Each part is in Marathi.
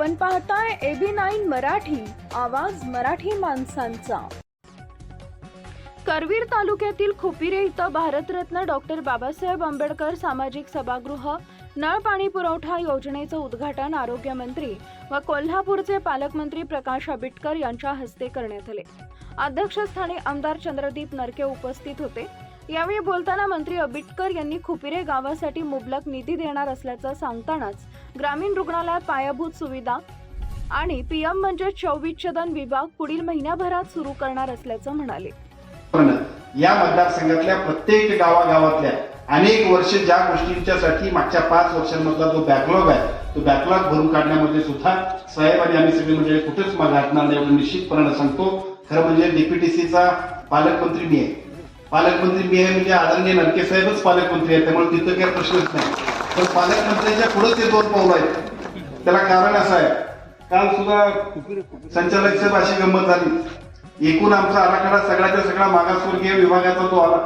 आपण पाहताय एबी नाईन मराठी आवाज मराठी माणसांचा. करवीर तालुक्यातील खुपिरे इथं भारतरत्न डॉक्टर बाबासाहेब आंबेडकर सामाजिक सभागृह नळ पाणी पुरवठा योजनेचं उद्घाटन आरोग्यमंत्री व कोल्हापूरचे पालकमंत्री प्रकाश आंबेडकर यांच्या हस्ते करण्यात आले. अध्यक्षस्थानी आमदार चंद्रदीप नरके उपस्थित होते. यावेळी बोलताना मंत्री आंबेडकर यांनी खुपिरे गावासाठी मुबलक निधी देणार असल्याचं सांगतानाच ग्रामीण रुग्णालयात पायाभूत सुविधा आणि पीएम म्हणजे चौविच्छेदन विभाग पुढील महिन्याभरात सुरू करणार असल्याचं म्हणाले. या मतदारसंघातल्या प्रत्येक गावागावातल्या अनेक वर्ष ज्या गोष्टींच्यासाठी मागच्या पाच वर्षांमधला जो बॅकलॉग आहे तो बॅकलॉग भरून काढण्यामध्ये सुद्धा साहेब आणि आम्ही सगळे म्हणजे कुठेच मागे हटणार नाही एवढं निश्चितपणे सांगतो. खरं म्हणजे डीपीटीसीचा पालकमंत्री मी आहे. पालकमंत्री मी आहे म्हणजे आदरणीय नरके साहेबच पालकमंत्री आहेत त्यामुळे तिथं काही प्रश्नच नाही. पण पालकमंत्र्यांच्या पुढे ते दोन पाऊल आहेत. त्याला कारण असं आहे. काल सुद्धा संचालक साहेब अशी गंमत झाली. एकूण आमचा आराखडा सगळ्याच्या सगळा मागासवर्गीय विभागाचा तो आला.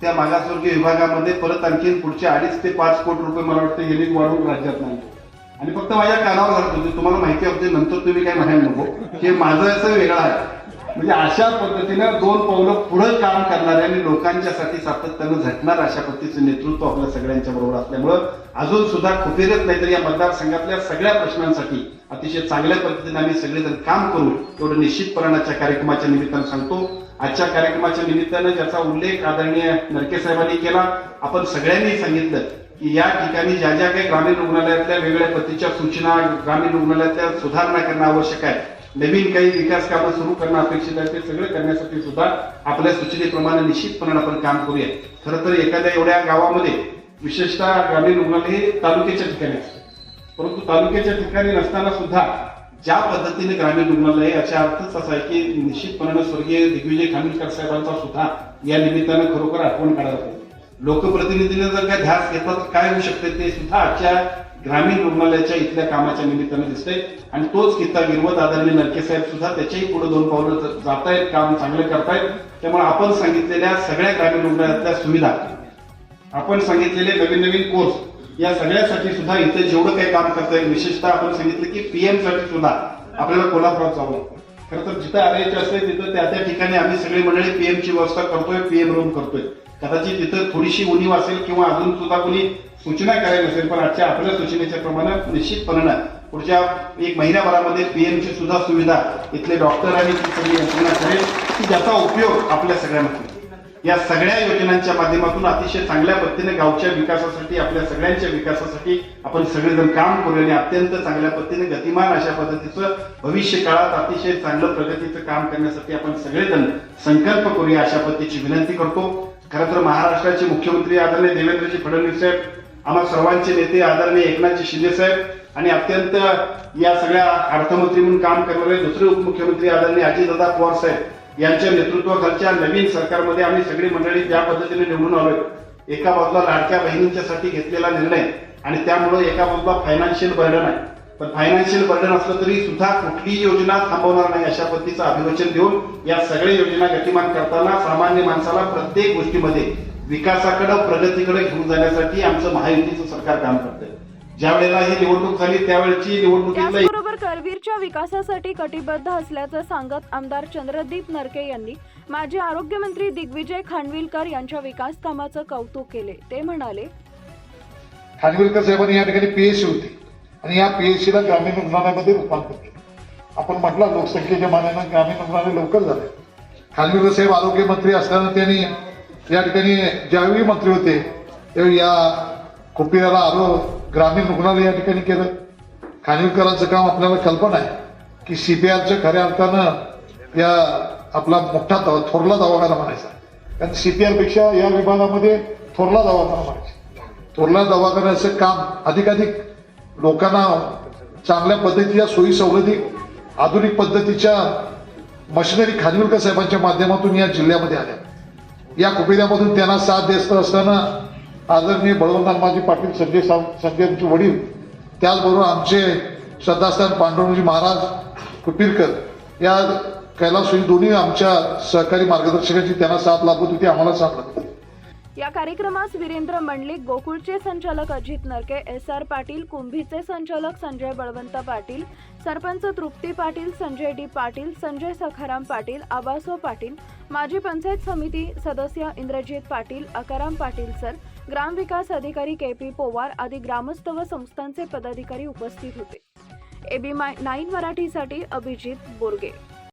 त्या मागासवर्गीय विभागामध्ये परत आणखीन पुढचे अडीच ते पाच कोटी रुपये मला वाटतं यांनी वाढवून राज्यात नाही आणि फक्त माझ्या कानावर घालत होते. तुम्हाला माहिती होते नंतर तुम्ही काय म्हणायला नको. हे माझं असं वेगळं आहे. म्हणजे अशा पद्धतीनं दोन पावलं पुढं काम करणारे आणि लोकांच्यासाठी सातत्यानं झटणार अशा पद्धतीचं नेतृत्व आपल्या सगळ्यांच्या बरोबर असल्यामुळं अजून सुद्धा खुपेरत नाही तर या मतदारसंघातल्या सगळ्या प्रश्नांसाठी अतिशय चांगल्या पद्धतीने आम्ही सगळेजण काम करू एवढं निश्चितपणाच्या कार्यक्रमाच्या निमित्तानं सांगतो. आजच्या कार्यक्रमाच्या निमित्तानं ज्याचा उल्लेख आदरणीय नरके साहेबांनी केला आपण सगळ्यांनी सांगितलं की या ठिकाणी ज्या ज्या काही ग्रामीण रुग्णालयातल्या वेगवेगळ्या पद्धतीच्या सूचना ग्रामीण रुग्णालयातल्या सुधारणा करणं आवश्यक आहे नवीन काही विकास कामं सुरू करणं अपेक्षित आहे ते सगळं करण्यासाठी सुद्धा आपल्या सूचनेप्रमाणे निश्चितपणे आपण काम करूया. खरं तर एखाद्या एवढ्या गावामध्ये विशेषतः ग्रामीण रुग्णालय हे तालुक्याच्या ठिकाणी असतं. परंतु तालुक्याच्या ठिकाणी नसताना सुद्धा ज्या पद्धतीने ग्रामीण रुग्णालय याचा अर्थच असा आहे की निश्चितपणे स्वर्गीय दिग्विजय खानविलकर साहेबांचा सुद्धा या निमित्तानं खरोखर आठवण काढायला पाहिजे. लोकप्रतिनिधीने जर काय ध्यास घेतला तर काय होऊ शकते ते सुद्धा आजच्या ग्रामीण रुग्णालयाच्या इथल्या कामाच्या निमित्तानं दिसतंय. आणि तोच किस्सा गिरवत आदरणीय नरके साहेब सुद्धा त्याच्याही पुढे दोन पावलं जातायत काम चांगलं करतायत. त्यामुळे आपण सांगितलेल्या सगळ्या ग्रामीण रुग्णालयातल्या सुविधा आपण सांगितलेले नवीन नवीन कोर्स या सगळ्यासाठी सुद्धा इथे जेवढं काही काम करता येईल विशेषतः आपण सांगितलं की पीएमसाठी सुद्धा आपल्याला कोल्हापुरात जावं लागतं. खरं तर जिथं आरायचे असते तिथं त्या त्या ठिकाणी आम्ही सगळी मंडळी पीएम ची व्यवस्था करतोय पीएम रूम करतोय. कदाचित तिथं थोडीशी उणीव असेल किंवा अजून सुद्धा कोणी सूचना करायची असेल पण आजच्या आपल्या सूचनेच्या प्रमाणे निश्चितपणानं पुढच्या एक महिन्याभरामध्ये पीएम ची सुद्धा सुविधा इथले डॉक्टर आणि ती सगळी यंत्रणा करेल की ज्याचा उपयोग आपल्या सगळ्यांना या सगळ्या योजनांच्या माध्यमातून अतिशय चांगल्या पद्धतीने गावच्या विकासासाठी आपल्या सगळ्यांच्या विकासासाठी आपण सगळेजण काम करू आणि अत्यंत चांगल्या पद्धतीने गतिमान अशा पद्धतीचं भविष्य काळात अतिशय चांगलं प्रगतीचं काम करण्यासाठी आपण सगळेजण संकल्प करूया अशा पद्धतीची विनंती करतो. खरं तर महाराष्ट्राचे मुख्यमंत्री आदरणीय देवेंद्रजी फडणवीस साहेब आम्हा सर्वांचे नेते आदरणीय एकनाथजी शिंदे साहेब आणि अत्यंत या सगळ्या अर्थमंत्री म्हणून काम करणारे दुसरे उपमुख्यमंत्री आदरणीय अजितदादा पवार साहेब यांच्या नेतृत्वाखालच्या नवीन सरकारमध्ये आम्ही सगळी मंडळी ज्या पद्धतीने निवडून आलोय. एका बाजूला लाडक्या बहिणींच्यासाठी घेतलेला निर्णय आणि त्यामुळे एका बाजूला फायनान्शियल बर्डन आहे. पण फायनान्शियल बर्डन असलं तरी सुद्धा कुठलीही योजना थांबवणार नाही अशा पद्धतीचं अभिवचन देऊन या सगळ्या योजना गतिमान करताना सामान्य माणसाला प्रत्येक गोष्टीमध्ये विकासाकडे प्रगतीकडे घेऊन जाण्यासाठी आमचं महायुतीचं सरकार काम करतंय. ज्या वेळेला ही निवडणूक झाली त्यावेळेची निवडणुकीतलं त्याचबरोबर करवीरच्या विकासासाठी कटिबद्ध असल्याचं सांगत आमदार चंद्रदीप नरके यांनी माजी आरोग्यमंत्री दिग्विजय खानविलकर यांच्या विकास कामाचं कौतुक केले. ते म्हणाले खानविलकर साहेबांनी या ठिकाणी पीएससी होती आणि या पीएससीला ग्रामीण रुग्णालयामध्ये रूपांतर केलं. आपण म्हटलं लोकसंख्येच्या मानानं ग्रामीण रुग्णालय लवकर झाले खानविलकर साहेब आरोग्यमंत्री असताना त्यांनी या ठिकाणी ज्यावेळी मंत्री होते त्यावेळी या कुपियाला आलो ग्रामीण रुग्णालय या ठिकाणी केलं. खानविलकरांचं काम आपल्याला कल्पना आहे की सीपीआरचं खऱ्या अर्थानं या आपला मोठा दवा थोरला दवाखाना म्हणायचा. कारण सीपीआरपेक्षा या विभागामध्ये थोरला दवाखाना म्हणायचा. थोरला दवाखान्याचं काम अधिकाधिक लोकांना चांगल्या पद्धतीच्या सोयी सवलती आधुनिक पद्धतीच्या मशिनरी खानविलकर साहेबांच्या माध्यमातून या जिल्ह्यामध्ये आल्या. या कुपेऱ्यामधून त्यांना साथ देत असताना आदरणीय बळवंत माजी पाटील संजय सावंत संजयचे वडील त्याचबरोबर आमचे श्रद्धास्थान पांडुरंगजी महाराज कुपीरकर या कैलासवासी दोन्ही आमच्या सहकारी मार्गदर्शकांची त्यांना साथ लाभत होती आम्हाला साथ लागते या कार्यक्रमास वीरेंद्र मंडलिक गोकुळचे संचालक अजित नरके एस आर पाटील कुंभीचे संचालक संजय बळवंत पाटील सरपंच तृप्ती पाटील संजय डी पाटील संजय सखाराम पाटील आबासो पाटील माजी पंचायत समिती सदस्य इंद्रजित पाटील अकाराम पाटील सर ग्रामविकास अधिकारी के पी पोवार आदी ग्रामस्थ व संस्थांचे पदाधिकारी उपस्थित होते. एबी नाईन मराठीसाठी अभिजित बोरगे.